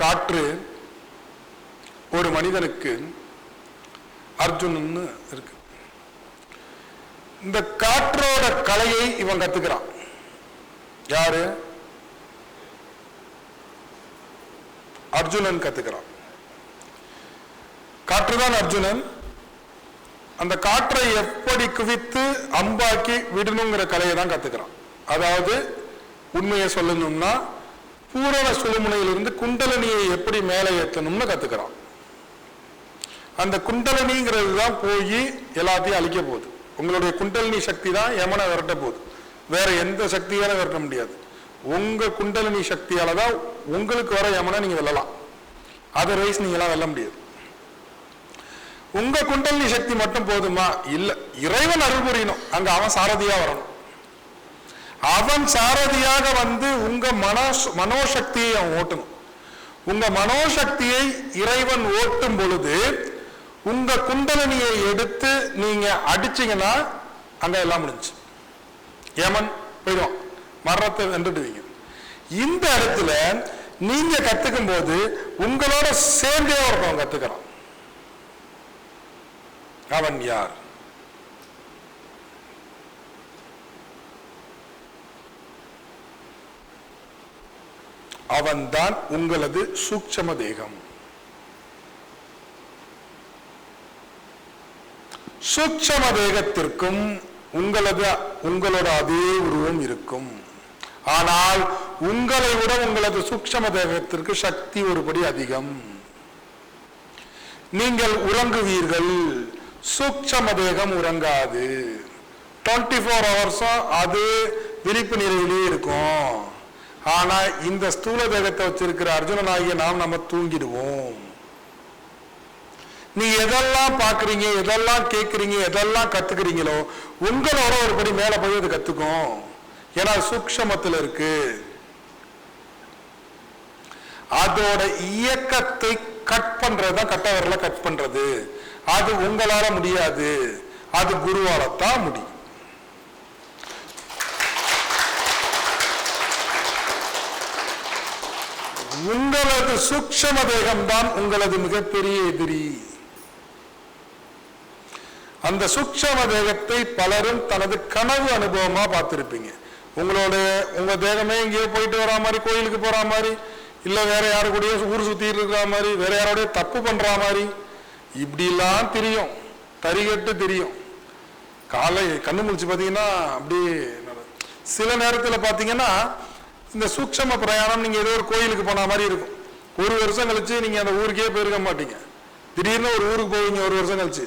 காற்று ஒரு மனிதனுக்கு அர்ஜுனன்னு இருக்கு. இந்த காற்றோட கலையை இவன் கத்துக்கிறான். யாரு? அர்ஜுனன் கத்துக்கிறான். காற்றுதான் அர்ஜுனன். அந்த காற்றை எப்படி குவித்து அம்பாக்கி விடணுங்கிற கலையை தான் கத்துக்கிறான். அதாவது உண்மையை சொல்லணும்னா பூரண சுழுமுனையிலிருந்து குண்டலனியை எப்படி மேலே ஏற்றணும்னு கத்துக்கிறான். அந்த குண்டலனிங்கிறது தான் போய் எல்லாத்தையும் அழிக்க போகுது. உங்களுடைய குண்டலினி சக்தி தான் யமனை விரட்ட போகுது. வேற எந்த சக்தியால விரட்ட முடியாது. உங்க குண்டலினி சக்தியால தான் உங்களுக்கு வர யமனை நீங்க வெல்லலாம். அதர்வைஸ் நீங்களாம் வெல்ல முடியாது. உங்க குண்டலினி சக்தி மட்டும் போதுமா? இல்ல. இறைவன் அருள் புரியணும். அங்க அவன் சாரதியா வரணும். அவன் சாரதியாக வந்து உங்க மனோ மனோசக்தியை அவன் ஓட்டணும். உங்க மனோசக்தியை இறைவன் ஓட்டும் பொழுது உங்க குண்டலனியை எடுத்து நீங்க அடிச்சீங்கன்னா அங்க எல்லாம் முடிஞ்சு ஏமன் போயிடுவான். மரணத்தை வென்றுடுவீங்க. இந்த இடத்துல நீங்க கத்துக்கும் போது உங்களோட சேர்ந்தே ஒருத்தவன் கத்துக்கிறான். அவன் யார்? அவன்தான் உங்களது சூட்சம தேகம். சூட்சம தேகத்திற்கும் உங்களது உங்களோட அதே உருவம் இருக்கும். ஆனால் உங்களை விட உங்களது சூட்சம தேகத்திற்கு சக்தி ஒருபடி அதிகம். நீங்கள் உறங்குவீர்கள். சூட்சம தேகம் உறங்காது. டுவெண்ட்டி ஃபோர் ஹவர்ஸும் அது விழிப்பு நிலையிலே இருக்கும். ஆனா இந்த ஸ்தூல தேகத்தை வச்சிருக்கிற அர்ஜுனனாகிய நாம் நம்ம தூங்கிடுவோம். நீ எதெல்லாம் பாக்குறீங்க எதெல்லாம் கேட்குறீங்க எதெல்லாம் கத்துக்கிறீங்களோ உங்களோட ஒரு படி மேல போய் அது கத்துக்கும் ஏன்னா சூக்ஷமத்தில் இருக்கு. அதோட இயக்கத்தை கட் பண்றது தான் கட் பண்றது. அது உங்களால முடியாது. அது குருவால தான் முடியும். உங்களது சூக்ஷம தேகம்தான் உங்களது மிகப்பெரிய எதிரி. அந்த சூக்ஷம தேகத்தை பலரும் தனது கனவு அனுபவமா பார்த்திருப்பீங்க. உங்களோட உங்க தேகமே எங்கேயோ போயிட்டு வரா மாதிரி கோயிலுக்கு போற மாதிரி இல்ல வேற யாரு கூடயோ ஊர் சுத்திட்டு இருக்கிற மாதிரி வேற யாரோடய தப்பு பண்ற மாதிரி இப்படிலாம் தெரியும். தரிகட்டு தெரியும். காலை கண்ணு முடிச்சு பார்த்தீங்கன்னா அப்படியே சில நேரத்தில் பார்த்தீங்கன்னா இந்த சூக்ஷம பிரயாணம் நீங்க ஏதோ ஒரு கோயிலுக்கு போன மாதிரி இருக்கும். ஒரு வருஷம் கழிச்சு நீங்க அந்த ஊருக்கே போயிருக்க மாட்டீங்க. திடீர்னு ஒரு ஊருக்கு போவீங்க ஒரு வருஷம் கழிச்சு.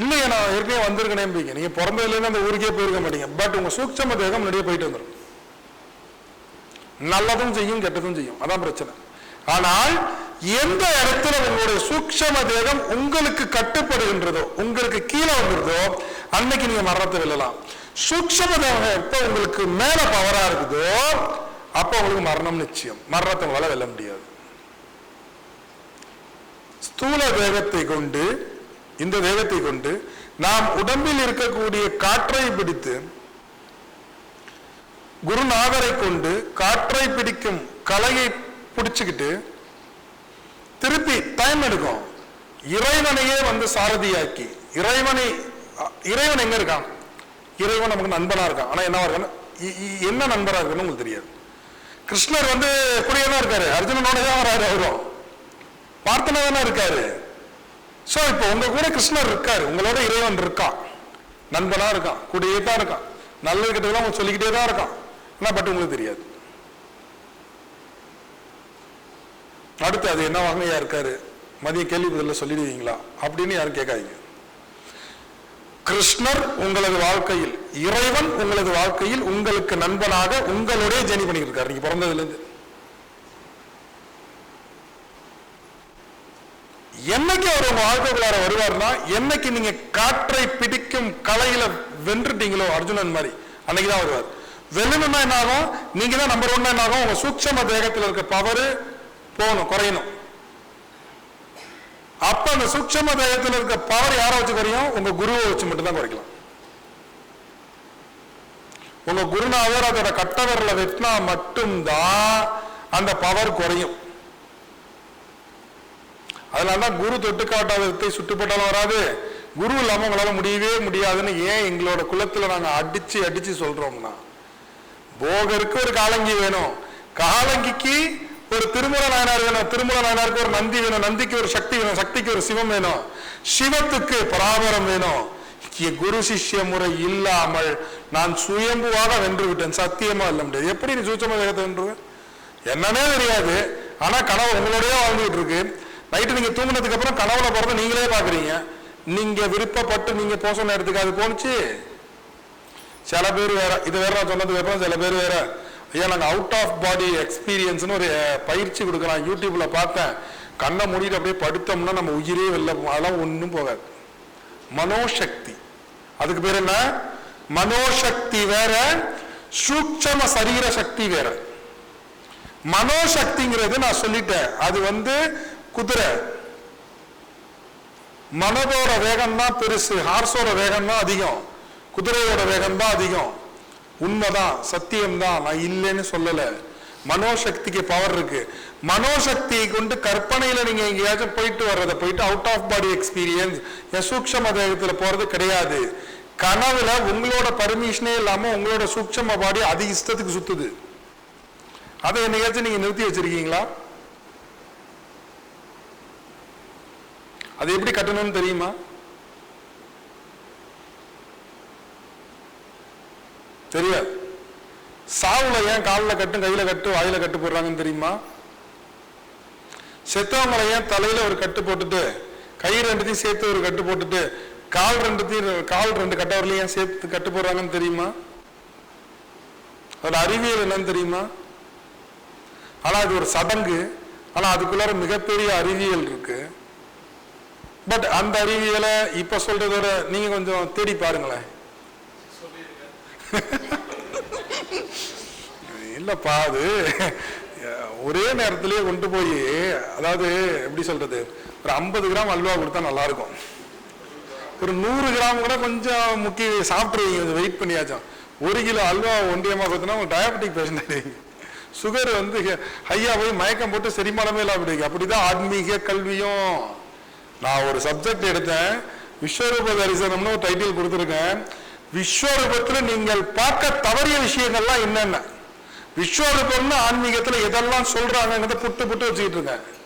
இல்லையா நான் ஏற்கனவே வந்திருக்கேனேம்பீங்க நீங்கள் பிறந்ததுலேருந்து அந்த ஊருக்கே போயிருக்க மாட்டீங்க. பட் உங்க சூக்ஷம தேகம் முன்னாடியே போயிட்டு வந்துடும் நல்லதும் செய்யும் கெட்டதும் செய்யும். அதான் பிரச்சனை. ஆனால் எந்த இடத்துல உங்களுடைய சூக்ஷம தேகம் உங்களுக்கு கட்டுப்படுகின்றதோ உங்களுக்கு கீழே வந்துருதோ அன்னைக்கு நீங்க மரணத்தை வெல்லலாம். சூக்ஷம தேகம் எப்ப உங்களுக்கு மேல பவரா இருக்குதோ அப்ப அவங்களுக்கு மரணம் நிச்சயம். மரணத்தங்களால வெல்ல முடியாது. ஸ்தூல தேகத்தை கொண்டு இந்த தேகத்தை கொண்டு நாம் உடம்பில் இருக்கக்கூடிய காற்றை பிடித்து குருநாதரை கொண்டு காற்றை பிடிக்கும் கலையை பிடிச்சுக்கிட்டு திருப்பி டைம் எடுக்கும். இறைவனையே வந்து சாரதியாக்கி இறைவனை இறைவன் எங்க இருக்கான்? இறைவன் நமக்கு நண்பனா இருக்கான். ஆனா என்ன இருக்கான் என்ன நண்பரா இருக்குன்னு உங்களுக்கு தெரியாது. கிருஷ்ணர் வந்து கூடயே தான் இருக்காரு. அர்ஜுனனோட தான் வராரு அவரும். பார்த்தனா தானே இருக்காரு. ஸோ இப்போ உங்க கூட கிருஷ்ணர் இருக்காரு. உங்களோட இறைவன் இருக்கான். நண்பனா இருக்கான். கூடயே தான் இருக்கான். நல்லது கிட்டதெல்லாம் உங்களுக்கு சொல்லிக்கிட்டே தான் இருக்கான். என்ன பட் உங்களுக்கு தெரியாது? அடுத்து அது என்ன வகையா இருக்காரு? மதிய கேள்வி பதில சொல்லிடுவீங்களா? அப்படின்னு யாரும் கேட்காதீங்க. கிருஷ்ணர் உங்களது வாழ்க்கையில் இறைவன் உங்களது வாழ்க்கையில் உங்களுக்கு நண்பனாக உங்களுடைய ஜெனி பண்ணிட்டு நீங்க பிறந்ததுல இருந்து என்னைக்கு அவர் உங்க வாழ்க்கைக்குள்ளார வருவார்னா என்னைக்கு நீங்க காற்றை பிடிக்கும் கலையில வென்றுட்டீங்களோ அர்ஜுனன் மாதிரி அன்னைக்கு தான் வருவார். வெல்லணும்னா என்ன ஆகும் நீங்க தான் நம்பர் ஒன்னா என்ன ஆகும் உங்க சூட்சம தேகத்தில் இருக்க பவரு போகணும் குறையணும். அப்ப அந்த சூட்சம தேகத்தில் இருக்க பவர் யாரை வச்சு குறையும்? உங்க குருவை வச்சு மட்டும்தான் குறைக்கலாம். உங்க குருநாதர் அதோட கட்டவரில் வெட்டினா மட்டும்தான் அந்த பவர் குறையும். அதனாலதான் குரு தொட்டு காட்டாத சுட்டுப்பட்டாலும் வராது. குரு இல்லாம உங்களால முடியவே முடியாதுன்னு ஏன் எங்களோட குலத்துல நாங்க அடிச்சு அடிச்சு சொல்றோம்னா? போகருக்கு ஒரு காலங்கி வேணும். காலங்கிக்கு ஒரு திருமல நாயனார் வேணும் திருமல நாயனாருக்கு ஒரு நந்தி வேணும் நந்திக்கு ஒரு சக்தி வேணும் சக்திக்கு ஒரு சிவம் வேணும். சிவத்துக்கு பராபரம் வேணும். குரு சிஷ்ய முறை இல்லாமல் நான் சுயம்புவாக வென்று விட்டேன். சத்தியமா இல்ல முடியாது. எப்படி நீ சூச்சம வேகத்தை வென்றுவேன் என்னன்னே தெரியாது. ஆனா கனவு உங்களோடய வாழ்ந்துகிட்டு இருக்கு. நைட்டு நீங்க தூங்கினதுக்கு அப்புறம் கனவுல போறத நீங்களே பாக்குறீங்க. நீங்க விருப்பப்பட்டு நீங்க போச சொன்ன இடத்துக்கு அது போனுச்சு சில பேர் வேற இது வேற நான் சொன்னதுக்கு அப்புறம் சில பேர் வேற. ஐயா நாங்கள் அவுட் ஆஃப் பாடி எக்ஸ்பீரியன்ஸ்னு ஒரு பயிற்சி கொடுக்கலாம். யூடியூப்பில் பார்த்தேன். கண்ணை மூடிட்டு அப்படியே படுத்தோம்னா நம்ம உயிரே வெளில போகும். அதெல்லாம் ஒன்றும் போகாது. மனோசக்தி. அதுக்கு பேர் என்ன? மனோசக்தி வேற சூட்சம சரீர சக்தி வேற. மனோசக்திங்கிறது நான் சொல்லிட்டேன். அது வந்து குதிரை. மனதோட வேகம் தான் பெருசு. ஹார்ஸோட வேகம் தான் அதிகம். குதிரையோட வேகம் தான் அதிகம். உண்மைதான் சத்தியம்தான். நான் இல்லைன்னு சொல்லல. மனோசக்திக்கு பவர் இருக்கு. மனோசக்தியை கொண்டு கற்பனையில நீங்க எங்கேயாச்சும் போயிட்டு வர்றத போயிட்டு அவுட் ஆஃப் பாடி எக்ஸ்பீரியன்ஸ் என் சூக்ஷம தேகத்துல போறது கிடையாது. கனவுல உங்களோட பர்மிஷனே இல்லாம உங்களோட சூக்ஷம பாடி அது இஷ்டத்துக்கு சுத்துது. அதை என்னைக்காச்சும் நீங்க நிறுத்தி வச்சிருக்கீங்களா? அது எப்படி கட்டணும்னு தெரியுமா? தெரியாது சாவுல ஏன் காலில் கட்டும் கையில கட்டு வாயில கட்டு போடுறாங்கன்னு தெரியுமா? செத்தவங்களை ஏன் தலையில ஒரு கட்டு போட்டுட்டு கை ரெண்டுத்தையும் சேர்த்து ஒரு கட்டு போட்டுட்டு கால் ரெண்டுத்தையும் கால் ரெண்டு கட்டவரிலையும் ஏன் சேர்த்து கட்டு போடுறாங்கன்னு தெரியுமா? அதோட அறிவியல் என்னன்னு தெரியுமா? ஆனா அது ஒரு சடங்கு. ஆனா அதுக்குள்ளார மிகப்பெரிய அறிவியல் இருக்கு. பட் அந்த அறிவியலை இப்ப சொல்றதோட நீங்க கொஞ்சம் தேடி பாருங்களேன். இல்லைப்பா அது ஒரே நேரத்திலேயே கொண்டு போய் அதாவது எப்படி சொல்றது ஒரு ஐம்பது கிராம் அல்வா கொடுத்தா நல்லா இருக்கும் ஒரு நூறு கிராம் கூட கொஞ்சம் முக்கிய சாப்பிட்ருவீங்க கொஞ்சம் வெயிட் பண்ணியாச்சும். ஒரு கிலோ அல்வா ஒன்றியமாக கொடுத்தனா உங்க டயபெட்டிக் பேஷண்ட் ஆயிடுவீங்க சுகர் வந்து ஹையா போய் மயக்கம் போட்டு செரிமானமே இல்லாம போயிடுவீங்க. அப்படிதான் ஆன்மீக கல்வியும். நான் ஒரு சப்ஜெக்ட் எடுத்தேன். விஸ்வரூப தரிசனம்னு ஒரு டைட்டில் கொடுத்துருக்கேன். விஸ்வரூபத்துல நீங்கள் பார்க்க தவறிய விஷயங்கள்லாம் என்னென்ன? விஸ்வரூபம்னு ஆன்மீகத்துல எதெல்லாம் சொல்றாங்கிறத புட்டு புட்டு வச்சுக்கிட்டு இருக்கேன்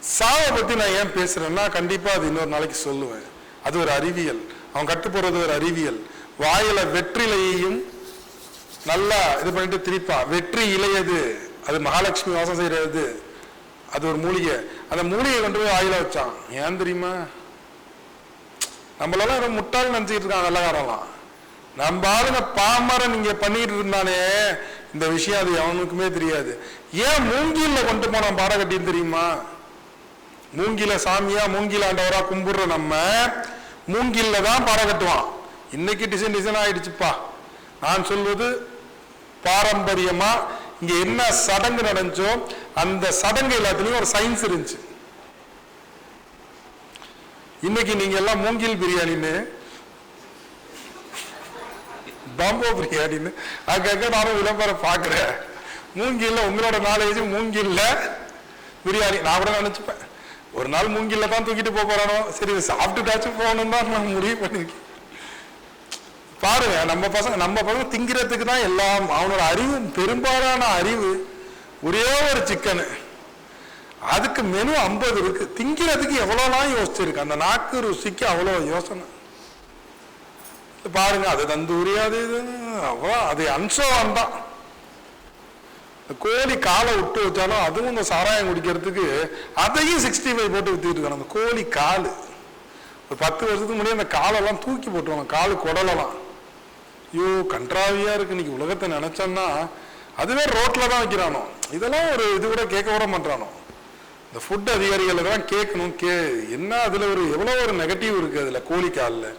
சாவை பத்தி நான் ஏன் பேசுறேன்னா கண்டிப்பா அது இன்னொரு நாளைக்கு சொல்லுவேன். அது ஒரு அறிவியல். அவன் கட்டு போறது ஒரு அறிவியல். வாயில வெற்றிலையையும் நல்லா இது பண்ணிட்டு திரிப்பா. வெற்றி இலையது. அது மகாலட்சுமி வாசம் செய்யறது. அது ஒரு மூலிகை. அந்த மூலிகை கொண்டு போய் வாயில வச்சான். ஏன் தெரியுமா? நம்மளெல்லாம் ரொம்ப முட்டாள் நினைச்சிட்டு இருக்காங்க வெள்ளக்காரன்லாம் நம்ம ஆளுங்க பாமரன் இங்கே பண்ணிட்டு இருந்தானே இந்த விஷயம் அது அவனுக்குமே தெரியாது. ஏன் மூங்கில கொண்டு போனான் பாடகட்டின்னு தெரியுமா? மூங்கில சாமியா மூங்கில ஆண்டவரா கும்பிடுற நம்ம மூங்கில்ல தான் பாட கட்டுவான். இன்னைக்கு டிசைன் டிசைன் ஆயிடுச்சுப்பா. நான் சொல்வது பாரம்பரியமா இங்க என்ன சடங்கு நடந்துச்சோ அந்த சடங்கு எல்லாத்துலயும் ஒரு சயின்ஸ் இருந்துச்சு. இன்னைக்கு நீங்க எல்லாம் மூங்கில் பிரியாணின்னு பாம்போ பிரியாணின்னு அங்கங்க நானும் விளம்பரம் பார்க்குறேன். மூங்கில்ல உங்களோட நாலேஜ் மூங்கில்ல பிரியாணி. நான் கூட நினைச்சுப்பேன். ஒரு நாள் மூங்கில்ல தான் தூக்கிட்டு போக போறானோ? சரி சாப்பிட்டுட்டாச்சும் போகணும் தான் நான் முடிவு பண்ணியிருக்கேன் பாருங்க நம்ம பசங்க நம்ம பசங்க திங்கிறதுக்கு தான் எல்லாம் அவனோட அறிவு பெரும்பாலான அறிவு ஒரே ஒரு சிக்கனு. அதுக்கு மெனு ஐம்பது இருக்கு. திங்கிறதுக்கு எவ்வளோலாம் யோசிச்சிருக்கு? அந்த நாக்கு ருசிக்கு அவ்வளோ யோசனை. பாருங்க அது தந்தூரி அது இது அவ்வளோ அது அம்சம் தான். இந்த கோழி காலை விட்டு வச்சாலும் அதுவும் இந்த சாராயம் குடிக்கிறதுக்கு அதையும் சிக்ஸ்டி ஃபைவ் போட்டு வித்திட்டு இருக்காங்க. அந்த கோழி கால். ஒரு பத்து வருஷத்துக்கு முன்னாடி அந்த காலெல்லாம் தூக்கி போட்டுருவாங்க. காலு குடலெல்லாம். ஐயோ கன்றாவியா இருக்கு. இன்னைக்கு உலகத்தை நினச்சோன்னா அதுவே ரோட்ல தான் வைக்கிறானோ? இதெல்லாம் ஒரு இது கூட கேட்க விட மாட்டானோ இந்த ஃபுட் அதிகாரிகளை தான் கேட்கணும். கே என்ன அதில் ஒரு எவ்வளோ ஒரு நெகட்டிவ் இருக்குது அதில் கோழி காலில்?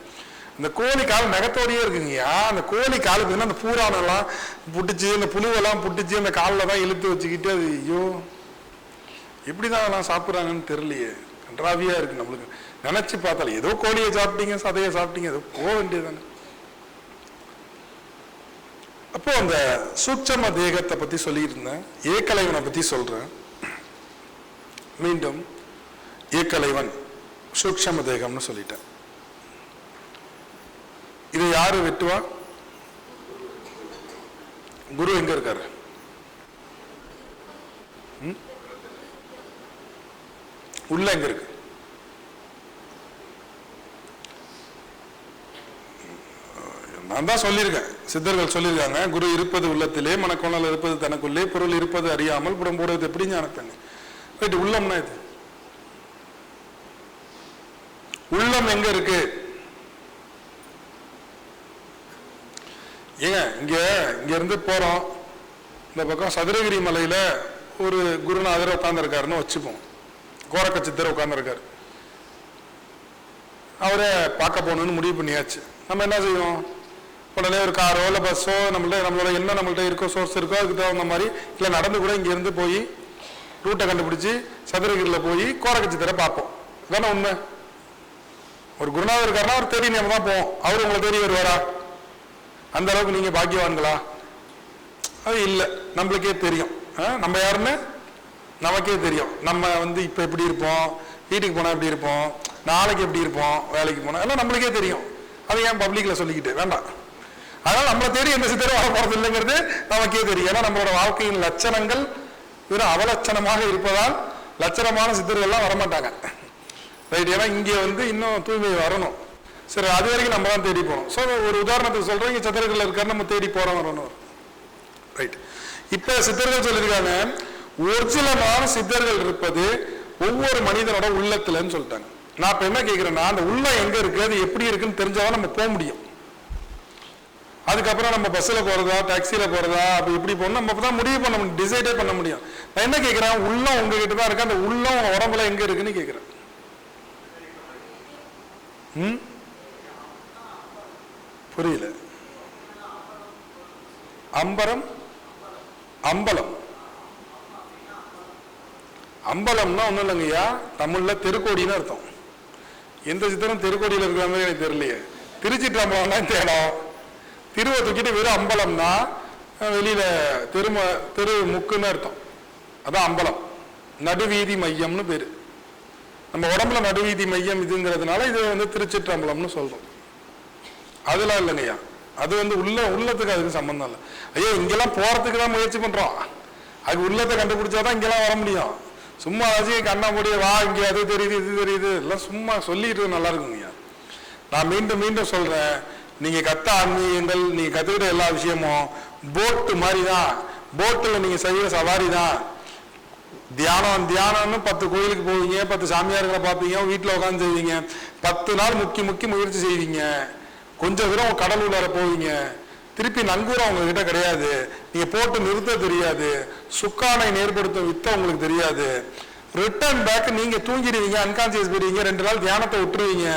இந்த கோழி கால் நகத்தோடயே இருக்குங்கய்யா அந்த கோழி காலுக்கு பார்த்தீங்கன்னா அந்த பூரானெல்லாம் புட்டிச்சு இந்த புழுவெல்லாம் புட்டிச்சு அந்த காலில் தான் இழுத்து வச்சுக்கிட்டு அது ஐயோ எப்படி தான் அதெல்லாம் சாப்பிட்றாங்கன்னு தெரியலையே. கன்றாவியாக இருக்குது நம்மளுக்கு. நினச்சி பார்த்தாலும் ஏதோ கோழியை சாப்பிட்டீங்க சதையை சாப்பிட்டீங்க ஏதோ போக வேண்டியதானே அப்போ அந்த சூட்சம தேகத்தை பத்தி சொல்லியிருந்தேன். ஏக்கலைவனை பத்தி சொல்றேன். மீண்டும் ஏக்கலைவன் சூக்ஷம தேகம்னு சொல்லிட்டேன். இதை யாரு வெட்டுவா? குரு எங்க இருக்காரு? உள்ள எங்க இருக்கு? நான் தான் சொல்லியிருக்கேன். சித்தர்கள் சொல்லியிருக்காங்க குரு இருப்பது உள்ளத்திலே மனக்கோணல் இருப்பது தனக்குள்ளே பொருள் இருப்பது அறியாமல் புறம் போடுவது எப்படி ஞானத்தங்க ரைட் உள்ளம்னா இது. உள்ளம் எங்க இருக்கு? ஏங்க இங்க இங்க இருந்து போறோம். இந்த பக்கம் சதுரகிரி மலையில ஒரு குருநாதர் உட்கார்ந்துருக்காருன்னு வச்சுப்போம். கோரக்க சித்தர் உட்கார்ந்துருக்காரு. அவரை பார்க்க போகணும்னு முடிவு பண்ணியாச்சு. நம்ம என்ன செய்வோம் உடனே ஒரு காரோ இல்லை பஸ்ஸோ நம்மள்ட்ட நம்மளோட என்ன நம்மள்ட்ட இருக்கோ சோர்ஸ் இருக்கோ அதுக்கு தகுந்த மாதிரி இல்லை நடந்து கூட இங்கேருந்து போய் ரூட்டை கண்டுபிடிச்சி சதுரகிரியில் போய் கோரக்க தர பார்ப்போம். இதானே உண்மை? ஒரு குருநாதர் இருக்காருன்னா அவர் தேடி நம்ம தான் போவோம். அவர் உங்களை தேடி வருவாரா? அந்த அளவுக்கு நீங்கள் பாக்கியவான்களா? அது இல்லை. நம்மளுக்கே தெரியும். ஆ, நம்ம யாருன்னு? நமக்கே தெரியும். நம்ம வந்து இப்போ எப்படி இருப்போம்? வீட்டுக்கு போனால் எப்படி இருப்போம்? நாளைக்கு எப்படி இருப்போம்? வேலைக்கு போனால் எல்லாம் நம்மளுக்கே தெரியும். அதை ஏன் பப்ளிக்கில் சொல்லிக்கிட்டு? வேண்டாம். அதனால் நம்மளை தேடி எந்த சித்தரும் வர போகிறது இல்லைங்கிறது நமக்கே தெரியும். ஏன்னா நம்மளோட வாழ்க்கையின் லட்சணங்கள் வெறும் அவலட்சணமாக இருப்பதால் லட்சணமான சித்தர்கள்லாம் வரமாட்டாங்க. ரைட் ஏன்னா இங்கே வந்து இன்னும் தூய்மை வரணும். சரி அது வரைக்கும் நம்ம தான் தேடி போகணும். ஸோ ஒரு உதாரணத்துக்கு சொல்கிறோம் இங்கே சித்தர்கள் இருக்கார் நம்ம தேடி போகிறோம் வரணும் ரைட் இப்போ சித்தர்கள் சொல்லியிருக்காங்க ஒரிஜினலான சித்தர்கள் இருப்பது ஒவ்வொரு மனிதனோட உள்ளத்துலன்னு சொல்லிட்டாங்க. நான் இப்போ என்ன கேட்குறேன்னா அந்த உள்ள எங்கே இருக்குது அது எப்படி இருக்குன்னு தெரிஞ்சாதான் நம்ம போக முடியும். அதுக்கப்புறம் நம்ம பஸ்ஸில் போகிறதா டாக்ஸியில் போகிறதா அப்படி இப்படி போகணும். நம்ம தான் முடிவு பண்ண முடியும் டிசைடே பண்ண முடியும். நான் என்ன கேட்குறேன் உள்ளம் உங்ககிட்ட தான் இருக்கு? அந்த உள்ளம் உங்க உடம்புல எங்கே இருக்குன்னு கேட்குறேன் ம்? புரியல. அம்பரம்? அம்பலம். அம்பலம்னா ஒன்றும் இல்லைங்கய்யா தமிழில் தெருக்கோடின்னு அர்த்தம். எந்த சித்திரம் தெருக்கோடியில் இருக்கிற மாதிரி எனக்கு தெரியலையே. தான் தேடம். திருவை தூக்கிட்டு வெறும் அம்பலம்னா வெளியில தெரும தெரு முக்குன்னு அர்த்தம். அதான் அம்பலம். நடுவீதி மையம்னு பேரு. நம்ம உடம்புல நடுவீதி மையம் இதுங்கிறதுனால இது வந்து திருச்சிற்றம்பலம்னு சொல்றோம். அதெல்லாம் இல்லைங்கய்யா அது வந்து உள்ள உள்ளத்துக்கு அதுக்கு சம்பந்தம் இல்லை. ஐயோ இங்கெல்லாம் போறதுக்கு தான் முயற்சி பண்றோம். அது உள்ளத்தை கண்டுபிடிச்சாதான் இங்கெல்லாம் வர முடியும். சும்மா வச்சு கண்ணா முடிய வா இங்கே அது தெரியுது இது தெரியுது. எல்லாம் சும்மா சொல்லிட்டு நல்லா இருக்குங்கய்யா நான் மீண்டும் மீண்டும் சொல்றேன். நீங்கள் கத்த ஆன்மீகங்கள் நீங்கள் கற்றுக்கிட்ட எல்லா விஷயமும் போட்டு மாதிரி தான் போட்டில் நீங்கள் செய்யற சவாரி தான் தியானம் தியானம்னு பத்து கோயிலுக்கு போவீங்க பத்து சாமியார்களை பார்ப்பீங்க வீட்டில் உட்காந்து செய்வீங்க. பத்து நாள் முக்கி முக்கி முயற்சி செய்வீங்க. கொஞ்சம் தூரம் கடல் உள்ளார போவீங்க. திருப்பி நங்கூரம் உங்ககிட்ட கிடையாது. நீங்கள் போட்டு நிறுத்த தெரியாது. சுக்கானை நேர்படுத்தும் வித்த உங்களுக்கு தெரியாது. ரிட்டர்ன் பேக் நீங்க தூங்கிடுவீங்க அன்கான்சியஸ் போயிடுவீங்க ரெண்டு நாள் தியானத்தை விட்டுருவீங்க.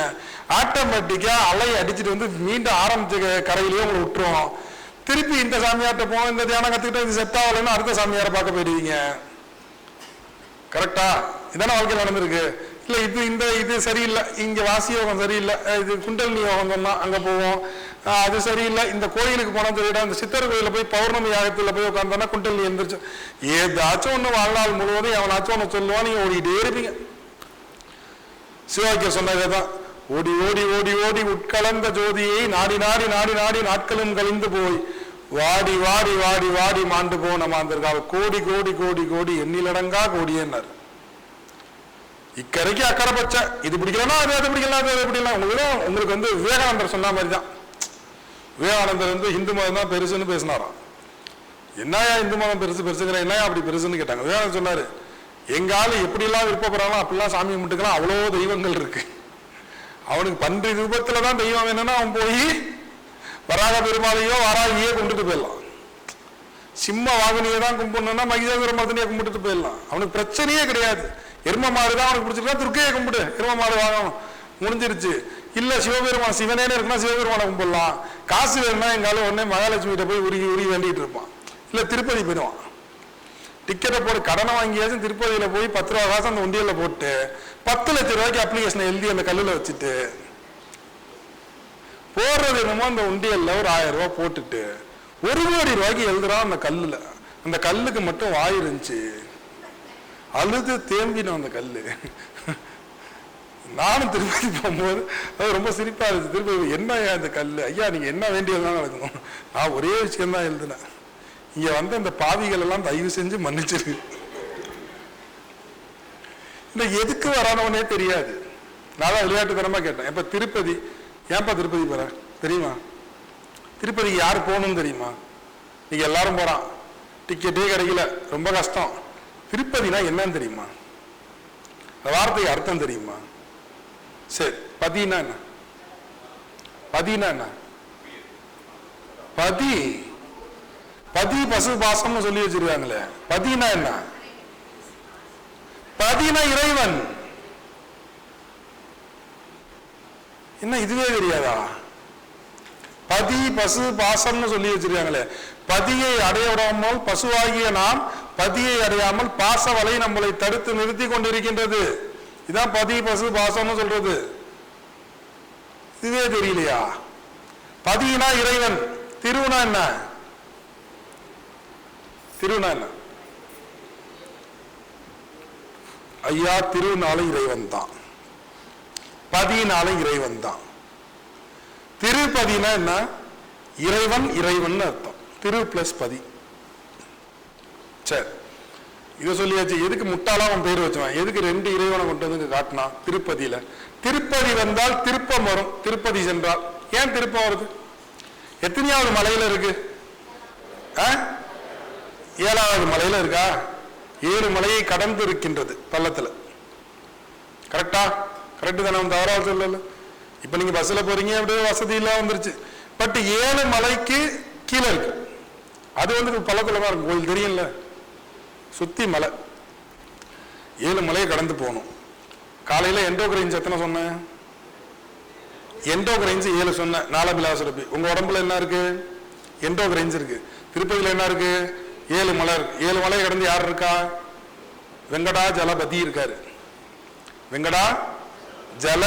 ஆட்டோமேட்டிக்கா அலை அடிச்சுட்டு வந்து மீண்டும் ஆரம்பிச்ச கரையிலேயே உங்களை விட்டுரும் திருப்பி இந்த சாமியார்ட்ட போவோம் இந்த தியானம் கத்துக்கிட்டு இது செட் ஆகலைன்னு அடுத்த சாமியாரை பார்க்க போயிடுவீங்க. கரெக்டா இதான வாழ்க்கையில் நடந்திருக்கு. இல்லை இது இந்த இது சரியில்லை. இங்கே வாசி யோகம் சரியில்லை. இது குண்டலினி யோகம் சொன்னால் அங்கே போவோம். அது சரியில்லை. இந்த கோயிலுக்கு போனால் தெரியல இந்த சித்தர் கோயிலில் போய் பௌர்ணமி யாகத்தில் போய் உட்காந்தோன்னா குண்டலினி எந்திரிச்சு ஏதாச்சும் ஒன்று வாழ்நாள் முழுவதும் எவனாச்சும் ஒன்று சொல்லுவான் நீங்கள் ஓடிக்கிட்டே இருப்பீங்க. சிவாக்கிய சொன்னதுதான் ஓடி ஓடி ஓடி ஓடி உட்கலந்த ஜோதியை நாடி நாடி நாடி நாடி நாட்களும் கழிந்து போய் வாடி வாடி வாடி வாடி மாண்டு போன மாந்திருக்காள் கோடி கோடி கோடி கோடி எண்ணிலடங்கா கோடியன்னார். இக்கரைக்கு அக்கறை பச்சை. இது பிடிக்கலன்னா அது அது பிடிக்கலாம் அது பிடிக்கலாம் உங்களுக்கு உங்களுக்கு வந்து விவேகானந்தர் சொன்ன மாதிரி தான் விவேகானந்தர் வந்து இந்து மதம் தான் பெருசுன்னு பேசினாராம். என்னையா இந்து மதம் பெருசு பெருசுங்கிற என்னையா அப்படி பெருசுன்னு கேட்டாங்க. விவேகானந்தர் சொன்னார் எங்கள் ஆள் எப்படிலாம் விருப்பப்படுறாங்களோ அப்படிலாம் சாமி கும்பிட்டுக்கலாம். அவ்வளோ தெய்வங்கள் இருக்கு. அவனுக்கு பன்றி ரூபத்தில் தான் தெய்வம் என்னன்னா அவன் போய் வராக பெருமாளையோ வாராகியோ கும்பிட்டுட்டு போயிடலாம். சிம்ம வாகனியை தான் கும்பிடணும்னா மகிஷாசுர மர்தனியை கும்பிட்டுட்டு போயிடலாம். அவனுக்கு பிரச்சனையே கிடையாது. எரும மாடு தான் அவனுக்கு பிடிச்சிருக்கா துர்க்கையை கும்பிடு. எரும மாடு வாங்கணும். முடிஞ்சிருச்சு. இல்ல சிவபெருமான் சிவனேன்னு இருக்குன்னா சிவபெருமானை கும்பிடலாம். காசு வேணும்னா எங்கால உடனே மகாலட்சுமிகிட்ட போய் உருகி உருகி வேண்டிட்டு இருப்பான். இல்ல திருப்பதி போயிடுவான். டிக்கெட்டை போட்டு கடனை வாங்கியாச்சும் திருப்பதியில் போய் பத்து ரூபா காசு அந்த ஒண்டியில் போட்டு பத்து லட்ச ரூபாய்க்கு அப்ளிகேஷனை எழுதி அந்த கல்லில் வச்சுட்டு போடுறது என்னமோ அந்த உண்டியலில் ஒரு ஆயிரம் ரூபா போட்டுட்டு ஒரு கோடி ரூபாய்க்கு எழுதுறான் அந்த கல்லில். அந்த கல்லுக்கு மட்டும் வாயிருந்துச்சு அழுது தேம்பினோம் அந்த கல் நானும் திருப்பதி போகும்போது அது ரொம்ப சிரிப்பா இருந்துச்சு. திருப்பதி என்ன ஐயா இந்த கல் ஐயா நீங்க என்ன வேண்டியதுதான் நடக்கணும் நான் ஒரே விஷயம் தான் எழுதினேன். இங்க வந்து அந்த பாவிகள் எல்லாம் தயவு செஞ்சு மன்னிச்சிரு. இந்த எதுக்கு வரானவனே தெரியாது. நான் தான் விளையாட்டுத்தனமா கேட்டேன். இப்ப திருப்பதி ஏன்பா திருப்பதி போற? தெரியுமா? திருப்பதிக்கு யார் போகணும்னு தெரியுமா? நீங்க எல்லாரும் போறான். டிக்கெட்டே கிடைக்கல. ரொம்ப கஷ்டம். திருப்பதினா என்னன்னு தெரியுமா? அந்த வார்த்தைக்கு அர்த்தம் தெரியுமா? சரி பதினா என்ன? பதினா என்ன? பதி. பதி பசு பாசம்னு சொல்லி வச்சிருக்காங்களே. பதினா என்ன? பதினா இறைவன். என்ன இதுவே தெரியாதா? பதி பசு பாசம்னு சொல்லி வச்சிருக்காங்களே. பதியை அடைய விடாமல் பசுவாகிய நாம் பதியை அடையாமல் பாச வலை நம்மளை தடுத்து நிறுத்தி கொண்டிருக்கின்றது. இதான் பதி பசு பாசம்னு சொல்றது. இதுவே தெரியலையா? பதினா இறைவன். திருவுனா என்ன? திருவுனா என்ன? ஐயா திருநாளும் இறைவன் தான். பதினாலும் இறைவன் தான். திருப்பதினா என்ன? இறைவன் இறைவன் அர்த்தம். திரு பிளஸ் பதி. சரி. இதை சொல்லியாச்சு. எதுக்கு முட்டாளா அவன் பேர் வச்சுவான்? எதுக்கு ரெண்டு இறைவனை கொண்டு வந்து காட்டினா? காட்டினான் திருப்பதியில. திருப்பதி வந்தால் திருப்பம் வரும். திருப்பதி சென்றால். ஏன் திருப்பம் வருது? எத்தனையாவது மலையில இருக்கு? ஆ? ஏழாவது மலையில இருக்கா? ஏழு மலையை கடந்து இருக்கின்றது பள்ளத்துல கரெக்டா கரெக்டு தானே? தவறா சொல்லல. இப்ப நீங்க பஸ்ல போறீங்க அப்படியே வசதி இல்லாம வந்துருச்சு. பட் ஏழு மலைக்கு கீழே இருக்கு. அது வந்து பள்ளத்துல இருக்கும். கோயில் தெரியும்ல? சுற்றி மலை. ஏழு மலையை கடந்து போகணும். காலையில் எண்டோகிரைன்ஸ் எத்தனை சொன்னேன் எண்டோகிரைன்ஸ் ஏழு சொன்னேன் நாலபிலாசுரப்பி உங்கள் உடம்புல என்ன இருக்குது எண்டோகிரைன்ஸ் இருக்குது திருப்பதியில் என்ன இருக்குது ஏழு மலை இருக்கு. ஏழு மலையை கடந்து யார் இருக்கா? வெங்கடா ஜலபதி இருக்காரு. வெங்கடா ஜல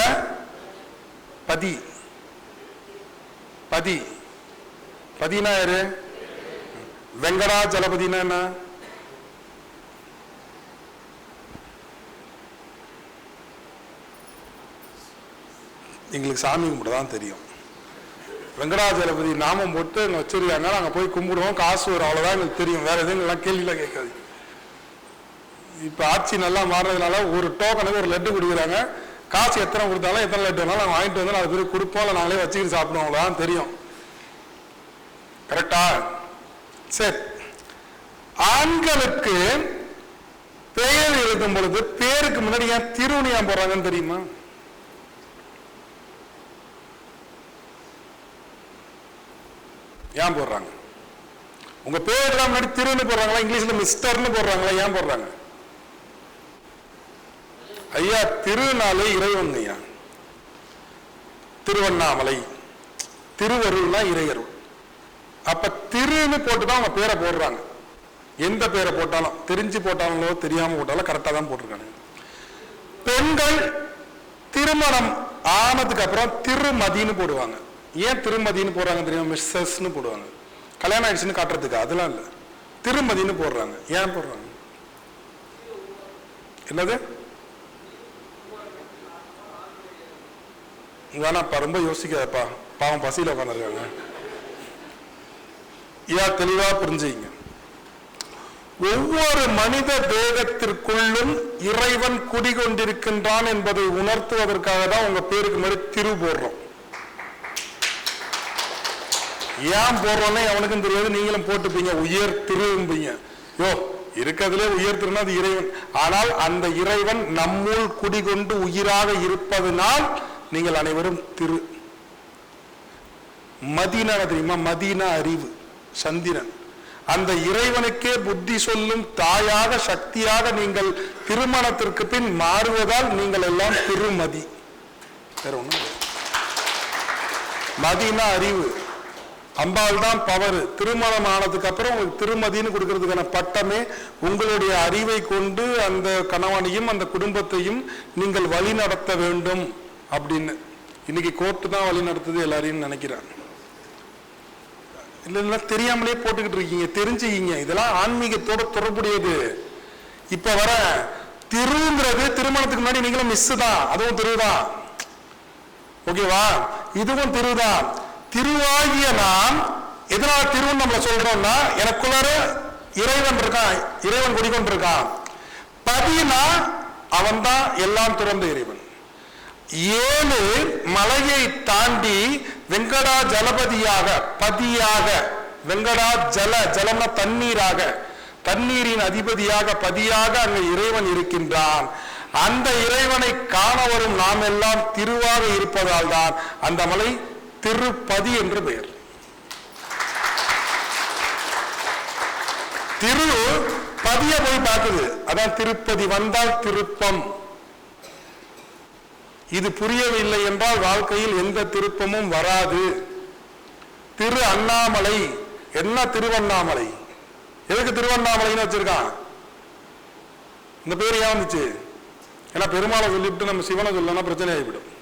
பதி பதி. பதினா யாரு? வெங்கடா ஜலபதினா என்ன? எங்களுக்கு சாமி கும்பிட தான் தெரியும் வெங்கடாஜலபதி நாமம் போட்டு அங்கே வச்சிருக்காங்க. நாங்கள் போய் கும்பிடுவோம். காசு வரும் அவ்வளோதான் எங்களுக்கு தெரியும். வேற எதுவும் எல்லாம் கேள்விலாம் கேட்காது. இப்போ ஆட்சி நல்லா மாறுறதுனால ஒரு டோக்கனுக்கு ஒரு லட்டு கொடுக்குறாங்க. காசு எத்தனை கொடுத்தாலும் எத்தனை லட்டு வேணாலும் நாங்கள் வாங்கிட்டு வந்து நாலு பேருக்கு கொடுப்போம். இல்லை நாங்களே வச்சுக்கிட்டு சாப்பிடுவோம். அவ்வளோதான் தெரியும். கரெக்டா சரி. ஆண்களுக்கு பெயர் எழுதும் பொழுது பேருக்கு முன்னாடி ஏன் திருவணியா போடுறாங்கன்னு தெரியுமா? ஏன் போடுறாங்க? உங்க பேருக்குலாம் முன்னாடி திருன்னு போடுறாங்களா இங்கிலீஷ்ல மிஸ்டர்னு போடுறாங்களா ஏன் போடுறாங்க? ஐயா திருநாளே இறைவன் ஐயா. திருவண்ணாமலை. திருவருள்னா இறையருள். அப்ப திருன்னு போட்டு தான் அவங்க பேரை போடுறாங்க. எந்த பேரை போட்டாலும் தெரிஞ்சு போட்டாலோ தெரியாம போட்டாலும் கரெக்டா தான் போட்டிருக்காங்க பெண்கள் திருமணம் ஆனதுக்கு அப்புறம் திருமதின்னு போடுவாங்க. ஏன் திருமதின்னு போடுறாங்க தெரியுமா? மிஸ்ஸஸ்ன்னு போடுவாங்க. கல்யாணம் ஆயிடுச்சுன்னு காட்டுறதுக்கு அதெல்லாம் இல்லை. திருமதின்னு போடுறாங்க. ஏன் போடுறாங்க? என்னது? வேணாப்பா ரொம்ப யோசிக்காதப்பா. பாவம் பசியில உட்காந்துருக்காங்க யா தெளிவா புரிஞ்சுங்க. ஒவ்வொரு மனித தேகத்திற்குள்ளும் இறைவன் குடிகொண்டிருக்கின்றான் என்பதை உணர்த்துவதற்காக தான் உங்க பேருக்கு மாதிரி திரு போடுறோம். ஏன் போடுறோம்னா எவனுக்கும் தெரியாது நீங்களும் போட்டுப்பீங்க. உயர் திரும்பீங்க. யோ இருக்கிறதுலே உயர் அது இறைவன். ஆனால் அந்த இறைவன் நம்முள் குடிகொண்டு உயிராக இருப்பதனால் நீங்கள் அனைவரும் திரு. மதீனா தெரியுமா? மதீனா அறிவு. சந்திரன். அந்த இறைவனுக்கே புத்தி சொல்லும் தாயாக சக்தியாக நீங்கள் திருமணத்திற்கு பின் மாறுவதால் நீங்கள் எல்லாம் திருமதி. வேற ஒண்ணும் மதினா அறிவு. அம்பாள் தான் பவர். திருமணம் ஆனதுக்கு அப்புறம் உங்களுக்கு திருமதின்னு கொடுக்கறதுக்கான பட்டமே உங்களுடைய அறிவை கொண்டு அந்த கணவனையும் அந்த குடும்பத்தையும் நீங்கள் வழி நடத்த வேண்டும் அப்படின்னு. இன்னைக்கு கோர்ட்டு தான் வழி நடத்துது எல்லாரையும் நினைக்கிறேன் இல்லைன்னா தெரியாமலே போட்டுக்கிட்டு இருக்கீங்க தெரிஞ்சுக்கிங்க. இதெல்லாம் ஆன்மீகத்தோட தொடர்புடையது. இப்ப வர திருங்கிறது திருமணத்துக்கு முன்னாடி நீங்களும் மிஸ் தான். அதுவும் திருதான் ஓகேவா இதுவும் திருதான் திருவாகிய நாம் எதனால திருவன் நம்மள சொல்றோம்னா எனக்குள்ளார இறைவன் இருக்கான் இறைவன் குடிக்கொண்டிருக்கான் பதினா அவன் தான் எல்லாம் துறந்த இறைவன். ஏழு மலையை தாண்டி வெங்கடா ஜலபதியாக பதியாக வெங்கடா ஜல ஜலம்னா தண்ணீராக தண்ணீரின் அதிபதியாக பதியாக அங்க இறைவன் இருக்கின்றான். அந்த இறைவனை காண வரும் நாம் எல்லாம் திருவாக இருப்பதால் தான் அந்த மலை திருப்பதி என்று பெயர். திரு பதிய போய் பார்க்குது. அதான் திருப்பதி வந்தால் திருப்பம். இது புரியவில்லை என்றால் வாழ்க்கையில் எந்த திருப்பமும் வராது. திரு அண்ணாமலை. என்ன திருவண்ணாமலை? எதுக்கு திருவண்ணாமலைன்னு வச்சிருக்கான்? இந்த பேர் ஏன் வந்துச்சு ஏன்னா பெருமாளை சொல்லிவிட்டு நம்ம சிவனை சொல்லலாம் பிரச்சனை ஆகிவிடும்.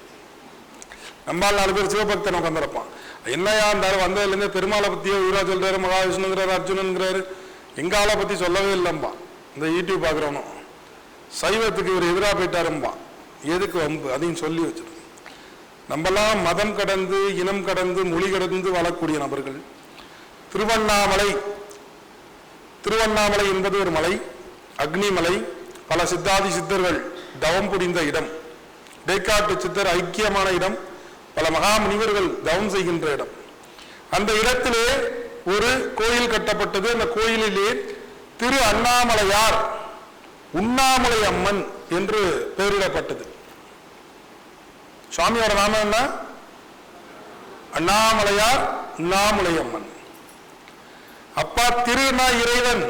நம்மால் நாலு பேர் சிவபக்தன் உட்காந்துருப்பான் என்னையா இருந்தாரு வந்ததுலேருந்து பெருமாளை பத்தியோ ஊரா சொல்றாரு மகாவிஷ்ணுங்கிறாரு அர்ஜுனன்கிறாரு எங்க ஆளை பத்தி சொல்லவே இல்லைம்பா இந்த யூடியூப் பார்க்குறவனும். சைவத்துக்கு இவர் எதிராக போயிட்டாரும்பான். எதுக்கு வம்பு? அதையும் சொல்லி வச்சிருக்கோம். நம்மெல்லாம் மதம் கடந்து இனம் கடந்து மொழி கடந்து வாழக்கூடிய நபர்கள். திருவண்ணாமலை திருவண்ணாமலை என்பது ஒரு மலை அக்னிமலை பல சித்தாதி சித்தர்கள் தவம் புரிந்த இடம். டேக்காட்டு சித்தர் ஐக்கியமான இடம் பல மகா முனிவர்கள் தவம் செய்கின்ற இடம். அந்த இடத்திலே ஒரு கோயில் கட்டப்பட்டது. அந்த கோயிலிலே திரு அண்ணாமலையார் உண்ணாமலை அம்மன் என்று பெயரிடப்பட்டது. சுவாமியோட நாமம் என்ன? அண்ணாமலையார் அண்ணாமலையம்மன் அப்பா திருநா இறைவன்.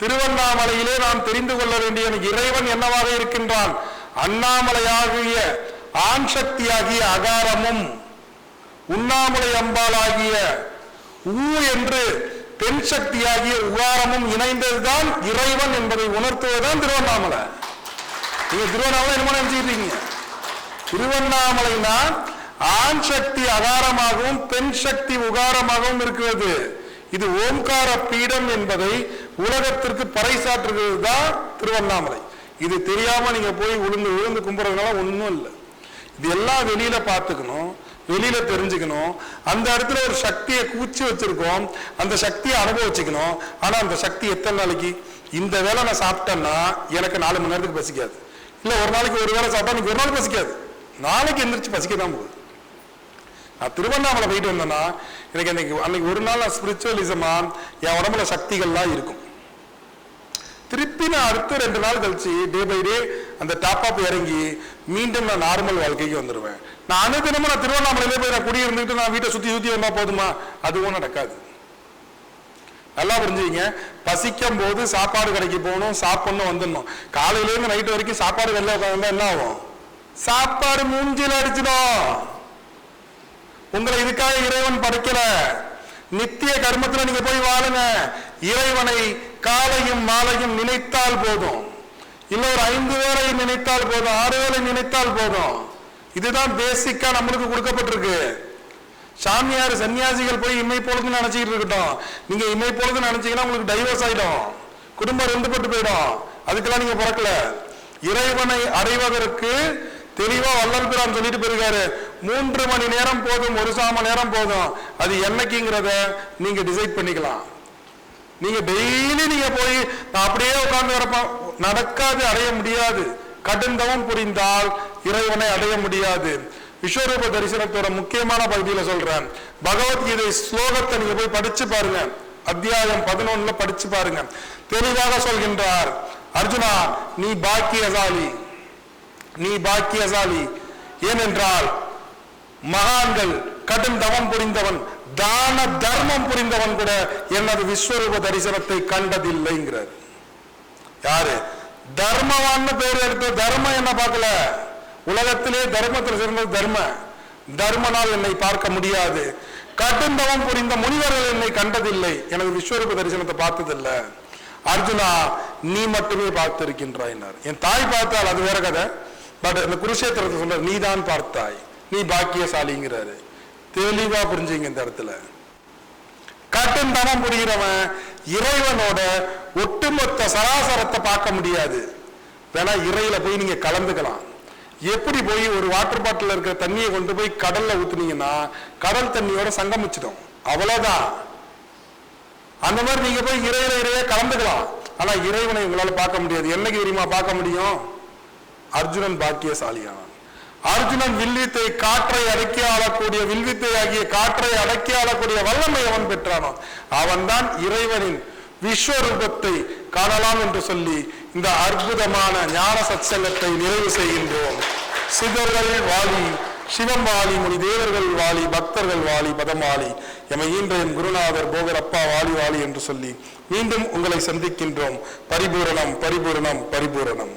திருவண்ணாமலையிலே நாம் தெரிந்து கொள்ள வேண்டிய இறைவன் என்னவாக இருக்கின்றான்? அண்ணாமலையாகிய ஆண் சக்தியாகிய அகாரமும் உண்ணாமலை அம்பாளாகிய ஊ என்று பெண் சக்தியாகிய உகாரமும் இணைந்ததுதான் இறைவன் என்பதை உணர்த்துவதுதான் திருவண்ணாமலை. நீங்க திருவண்ணாமலை என்ன திருவண்ணாமலை ஆண் சக்தி அகாரமாகவும் பெண் சக்தி உகாரமாகவும் இருக்கிறது. இது ஓம்கார பீடம் என்பதை உலகத்திற்கு பறைசாற்றுகிறது தான் திருவண்ணாமலை. இது தெரியாம நீங்க போய் விழுந்து விழுந்து கும்பிட்றதுனால ஒன்றும் இல்லை. இது எல்லாம் வெளியில பார்த்துக்கணும் வெளியில தெரிஞ்சுக்கணும். அந்த இடத்துல ஒரு சக்தியை கூச்சி வச்சிருக்கோம். அந்த சக்தியை அனுபவிச்சுக்கணும். ஆனா அந்த சக்தி எத்தனை நாளைக்கு? இந்த வேலை நான் சாப்பிட்டேன்னா எனக்கு நாலு மணி நேரத்துக்கு பசிக்காது. இல்லை ஒரு நாளைக்கு ஒரு வேளை சாப்பிட்டா எனக்கு ஒரு நாள் பசிக்காது. நாளைக்கு எந்திரிச்சு பசிக்க தான் போகுது. நான் திருவண்ணாமலை போயிட்டு வந்தேன்னா எனக்கு அன்னைக்கு அன்னைக்கு ஒரு நாள் ஸ்பிரிச்சுவலிசமா என் உடம்புல சக்திகள்லாம் இருக்கும். திருப்பி நான் அடுத்த ரெண்டு நாள் கழிச்சு டே பை டே அந்த டாப் அப் இறங்கி மீண்டும் நான் நார்மல் வாழ்க்கைக்கு வந்துடுவேன் நான் அனுதினமும் நான் திருவண்ணாமலையிலே போய் நான் குடியிருந்துட்டு நான் வீட்டை சுற்றி சுற்றி வந்தா போதுமா? அதுவும் நடக்காது. நல்லா புரிஞ்சுங்க பசிக்கும் போது சாப்பாடு கடைக்கு போகணும் சாப்பிடணும் வந்துடணும். காலையிலேருந்து நைட்டு நைட் வரைக்கும் சாப்பாடு வெளில உட்காந்து என்ன ஆகும்? சாப்பாடு மூஞ்சில் அடிச்சிடும். உங்களை இதுக்காக இறைவன் படைக்கல. நித்திய கர்மத்தில் நீங்க போய் வாழுங்க. இறைவனை காலையும் மாலையும் நினைத்தால் போதும். இல்லை ஒரு ஐந்து வேளை நினைத்தால் போதும். ஆறு வேளை நினைத்தால் போதும். இதுதான் பேசிக்கா நம்மளுக்கு கொடுக்கப்பட்டிருக்கு. சாமியார் சன்னியாசிகள் போய் இம்மை பொழுதுன்னு நினைச்சுக்கிட்டு இருக்கட்டும். நீங்க இம்மை பொழுது நினைச்சீங்கன்னா உங்களுக்கு டைவர்ஸ் ஆயிடும். குடும்பம் ரெண்டுபட்டு போயிடும். அதுக்கெல்லாம் நீங்க பிறக்கல. இறைவனை அடைவதற்கு தெளிவா வள்ளல் சொல்லிட்டு போயிருக்காரு. மூன்று மணி நேரம் போதும் ஒரு சாம நேரம் போதும். அது என்னைக்குங்கிறத நீங்க டிசைட் பண்ணிக்கலாம். நீங்க டெய்லி நீங்க போய் நான் அப்படியே உட்கார்ந்து வரப்போம் நடக்காது அடைய முடியாது. கடுந்தவம் புரிந்தால் இறைவனை அடைய முடியாது. விஸ்வரூப தரிசனத்தோட முக்கியமான பகுதியில சொல்றேன். பகவத்கீதை ஸ்லோகத்தை நீங்க போய் படிச்சு பாருங்க. அத்தியாயம் பதினொன்னுல படிச்சு பாருங்க. தெளிவாக சொல்கின்றார் அர்ஜுனா நீ பாக்கியசாலி. நீ பாக்கியசாலி. ஏனென்றால் மகான்கள் கடும் தவம் புரிந்தவன் தான தர்மம் புரிந்தவன் கூட எனது விஸ்வரூப தரிசனத்தை கண்டதில்லைங்கிறார். யாரு? தர்மவான்னு பேர் எடுத்து தர்மம் என்ன பார்க்கல? உலகத்திலே தர்மத்தில் சிறந்தது தர்ம. தர்மனால் என்னை பார்க்க முடியாது. கட்டுந்தவம் புரிந்த முனிவர்கள் என்னை கண்டதில்லை. எனது விஸ்வரூப தரிசனத்தை பார்த்ததில்லை. அர்ஜுனா நீ மட்டுமே பார்த்திருக்கின்றாய்னார். என் தாய் பார்த்தால் அது வேற கதை. பட் இந்த குருஷேத்திரத்தை சொல்ற நீ தான் பார்த்தாய் நீ பாக்கியசாலிங்கிறாரு. தெளிவா புரிஞ்சுங்க இந்த இடத்துல. கட்டும் தனம் புரிகிறவன் இறைவனோட ஒட்டுமொத்த சராசரத்தை பார்க்க முடியாது. வேணா இறையில போய் நீங்க கலந்துக்கலாம். எப்படி போய் ஒரு வாட்டர் பாட்டில் இருக்கிற தண்ணியை கொண்டு போய் கடல்ல ஊத்துனீங்கன்னா கடல் தண்ணியோட சங்கமிச்சிடும். அவ்வளவுதான். அந்த மாதிரி நீங்க போய் இறையில இறைய கலந்துக்கலாம். ஆனா இறைவனை உங்களால பார்க்க முடியாது. என்னைக்கு தெரியுமா பார்க்க முடியும்? அர்ஜுனன் பாக்கியசாலியானான். அர்ஜுனன் வில்வித்தை காற்றை அடக்கி ஆளக்கூடிய வில்வித்தை ஆகிய காற்றை அடக்கி ஆளக்கூடிய வல்லமை அவன் பெற்றானோ அவன்தான் இறைவனின் விஸ்வரூபத்தை காணலாம் என்று சொல்லி இந்த அற்புதமான ஞான சச்சங்கத்தை நிறைவு செய்கின்றோம். சிதர்கள் வாலி சிவம் வாலி முனி தேவர்கள் வாலி பக்தர்கள் வாலி பதம் வாலி எமை இன்றையும் குருநாதர் போகர் அப்பா வாலி வாலி என்று சொல்லி மீண்டும் உங்களை சந்திக்கின்றோம். பரிபூரணம் பரிபூரணம் பரிபூரணம்.